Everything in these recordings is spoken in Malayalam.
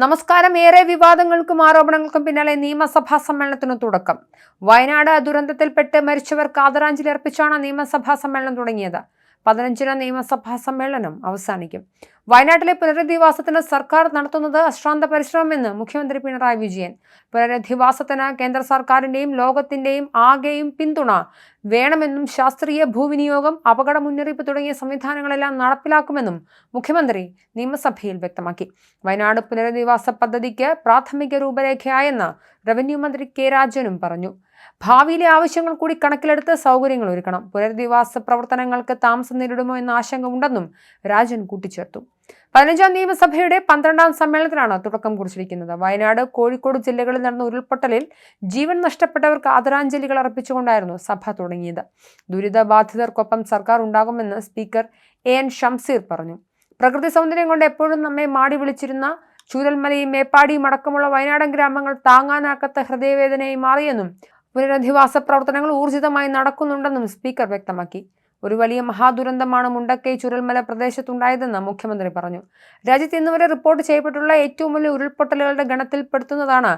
നമസ്കാരം. ഏറെ വിവാദങ്ങൾക്കും ആരോപണങ്ങൾക്കും പിന്നാലെ നിയമസഭാ സമ്മേളനത്തിന് തുടക്കം. വയനാട് ദുരന്തത്തിൽപ്പെട്ട് മരിച്ചവർക്ക് ആദരാഞ്ജലി അർപ്പിച്ചാണ് നിയമസഭാ സമ്മേളനം തുടങ്ങിയത്. പതിനഞ്ചിന് നിയമസഭാ സമ്മേളനം അവസാനിക്കും. വയനാട്ടിലെ പുനരധിവാസത്തിന് സർക്കാർ നടത്തുന്നത് അശ്രാന്ത പരിശ്രമമെന്ന് മുഖ്യമന്ത്രി പിണറായി വിജയൻ. പുനരധിവാസത്തിന് കേന്ദ്ര സർക്കാരിന്റെയും ലോകത്തിന്റെയും ആകെയും പിന്തുണ വേണമെന്നും ശാസ്ത്രീയ ഭൂവിനിയോഗം അപകട മുന്നറിയിപ്പ് തുടങ്ങിയ സംവിധാനങ്ങളെല്ലാം നടപ്പിലാക്കുമെന്നും മുഖ്യമന്ത്രി നിയമസഭയിൽ വ്യക്തമാക്കി. വയനാട് പുനരധിവാസ പദ്ധതിക്ക് പ്രാഥമിക രൂപരേഖയായെന്ന് റവന്യൂ മന്ത്രി കെ രാജനും പറഞ്ഞു. ഭാവിയിലെ ആവശ്യങ്ങൾ കൂടി കണക്കിലെടുത്ത് സൗകര്യങ്ങൾ ഒരുക്കണം. പുനരധിവാസ പ്രവർത്തനങ്ങൾക്ക് താമസം നേരിടുമോ എന്ന ആശങ്ക ഉണ്ടെന്നും രാജൻ കൂട്ടിച്ചേർത്തു. പതിനഞ്ചാം നിയമസഭയുടെ പന്ത്രണ്ടാം സമ്മേളനത്തിനാണ് തുടക്കം കുറിച്ചിരിക്കുന്നത്. വയനാട് കോഴിക്കോട് ജില്ലകളിൽ നടന്ന ഉരുൾപൊട്ടലിൽ ജീവൻ നഷ്ടപ്പെട്ടവർക്ക് ആദരാഞ്ജലികൾ അർപ്പിച്ചുകൊണ്ടായിരുന്നു സഭ തുടങ്ങിയത്. ദുരിതബാധിതർക്കൊപ്പം സർക്കാർ ഉണ്ടാകുമെന്ന് സ്പീക്കർ എ എൻ ഷംസീർ പറഞ്ഞു. പ്രകൃതി സൗന്ദര്യം കൊണ്ട് എപ്പോഴും നമ്മെ മാടി വിളിച്ചിരുന്ന ചൂരൽമലയും മേപ്പാടിയും അടക്കമുള്ള വയനാടൻ ഗ്രാമങ്ങൾ താങ്ങാനാക്കാത്ത ഹൃദയവേദനയായി മാറിയെന്നും പുനരധിവാസ പ്രവർത്തനങ്ങൾ ഊർജിതമായി നടക്കുന്നുണ്ടെന്നും സ്പീക്കർ വ്യക്തമാക്കി. ഒരു വലിയ മഹാദുരന്തമാണ് മുണ്ടക്കൈ ചുരൽമല പ്രദേശത്തുണ്ടായതെന്ന് മുഖ്യമന്ത്രി പറഞ്ഞു. രാജ്യത്ത് ഇന്നുവരെ റിപ്പോർട്ട് ചെയ്യപ്പെട്ടുള്ള ഏറ്റവും വലിയ ഉരുൾപൊട്ടലുകളുടെ ഗണത്തിൽപ്പെടുത്തുന്നതാണ്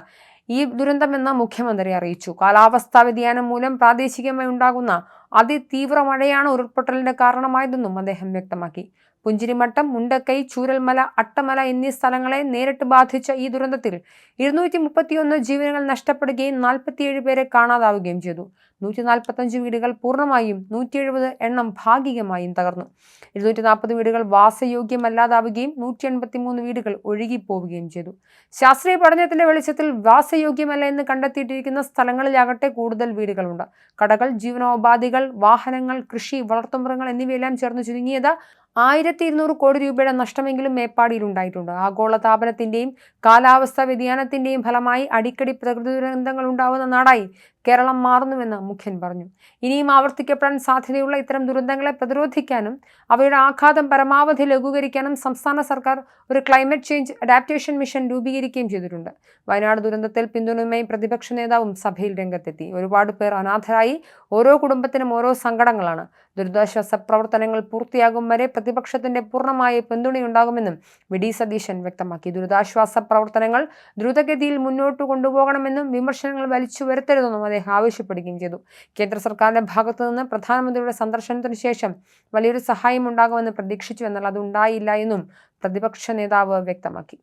ഈ ദുരന്തമെന്ന് മുഖ്യമന്ത്രി അറിയിച്ചു. കാലാവസ്ഥാ വ്യതിയാനം മൂലം പ്രാദേശികമായി ഉണ്ടാകുന്ന അതിതീവ്ര മഴയാണ് ഉരുൾപൊട്ടലിന് കാരണമായതെന്നും അദ്ദേഹം വ്യക്തമാക്കി. പുഞ്ചിരിമട്ടം മുണ്ടക്കൈ ചൂരൽമല അട്ടമല എന്നീ സ്ഥലങ്ങളെ നേരിട്ട് ബാധിച്ച ഈ ദുരന്തത്തിൽ ഇരുന്നൂറ്റി മുപ്പത്തിയൊന്ന് ജീവനുകൾ നഷ്ടപ്പെടുകയും നാൽപ്പത്തിയേഴ് പേരെ കാണാതാവുകയും ചെയ്തു. നൂറ്റി നാൽപ്പത്തഞ്ച് വീടുകൾ പൂർണമായും നൂറ്റി എഴുപത് എണ്ണം ഭാഗികമായും തകർന്നു. ഇരുന്നൂറ്റി നാൽപ്പത് വീടുകൾ വാസയോഗ്യമല്ലാതാവുകയും നൂറ്റി എൺപത്തി മൂന്ന് വീടുകൾ ഒഴുകിപ്പോവുകയും ചെയ്തു. ശാസ്ത്രീയ പഠനത്തിന്റെ വെളിച്ചത്തിൽ വാസയോഗ്യമല്ല എന്ന് കണ്ടെത്തിയിട്ടിരിക്കുന്ന സ്ഥലങ്ങളിലാകട്ടെ കൂടുതൽ വീടുകളുണ്ട്. കടകൾ ജീവനോപാധികൾ വാഹനങ്ങൾ കൃഷി വളർത്തുമൃഗങ്ങൾ എന്നിവയെല്ലാം ചേർന്ന് ചുരുങ്ങിയത് ആയിരത്തി ഇരുന്നൂറ് കോടി രൂപയുടെ നഷ്ടമെങ്കിലും മേപ്പാടിയിൽ ഉണ്ടായിട്ടുണ്ട്. ആഗോള താപനത്തിന്റെയും കാലാവസ്ഥാ വ്യതിയാനത്തിന്റെയും ഫലമായി അടിക്കടി പ്രകൃതി ദുരന്തങ്ങൾ ഉണ്ടാവുന്ന നാടായി കേരളം മാറുന്നുവെന്ന് മുഖ്യൻ പറഞ്ഞു. ഇനിയും ആവർത്തിക്കപ്പെടാൻ സാധ്യതയുള്ള ഇത്തരം ദുരന്തങ്ങളെ പ്രതിരോധിക്കാനും അവയുടെ ആഘാതം പരമാവധി ലഘൂകരിക്കാനും സംസ്ഥാന സർക്കാർ ഒരു ക്ലൈമറ്റ് ചേഞ്ച് അഡാപ്റ്റേഷൻ മിഷൻ രൂപീകരിക്കുകയും ചെയ്തിട്ടുണ്ട്. വയനാട് ദുരന്തത്തിൽ പിന്തുണയുമായി പ്രതിപക്ഷ നേതാവും സഭയിൽ രംഗത്തെത്തി. ഒരുപാട് പേർ അനാഥരായി. ഓരോ കുടുംബത്തിനും ഓരോ സങ്കടങ്ങളാണ്. ദുരിതാശ്വാസ പ്രവർത്തനങ്ങൾ പൂർത്തിയാകും വരെ പ്രതിപക്ഷത്തിന്റെ പൂർണമായ പിന്തുണയുണ്ടാകുമെന്നും വി. ഡി. സതീശൻ വ്യക്തമാക്കി. ദുരിതാശ്വാസ പ്രവർത്തനങ്ങൾ ദ്രുതഗതിയിൽ മുന്നോട്ട് കൊണ്ടുപോകണമെന്നും വിമർശനങ്ങൾ വലിച്ചു വരുത്തരുതെന്നും അദ്ദേഹം ആവശ്യപ്പെടുകയും ചെയ്തു. കേന്ദ്ര സർക്കാരിന്റെ ഭാഗത്തു നിന്ന് പ്രധാനമന്ത്രിയുടെ സന്ദർശനത്തിന് ശേഷം വലിയൊരു സഹായം ഉണ്ടാകുമെന്ന് പ്രതീക്ഷിച്ചു എന്നാൽ അത് ഉണ്ടായില്ല എന്നും പ്രതിപക്ഷ നേതാവ് വ്യക്തമാക്കി.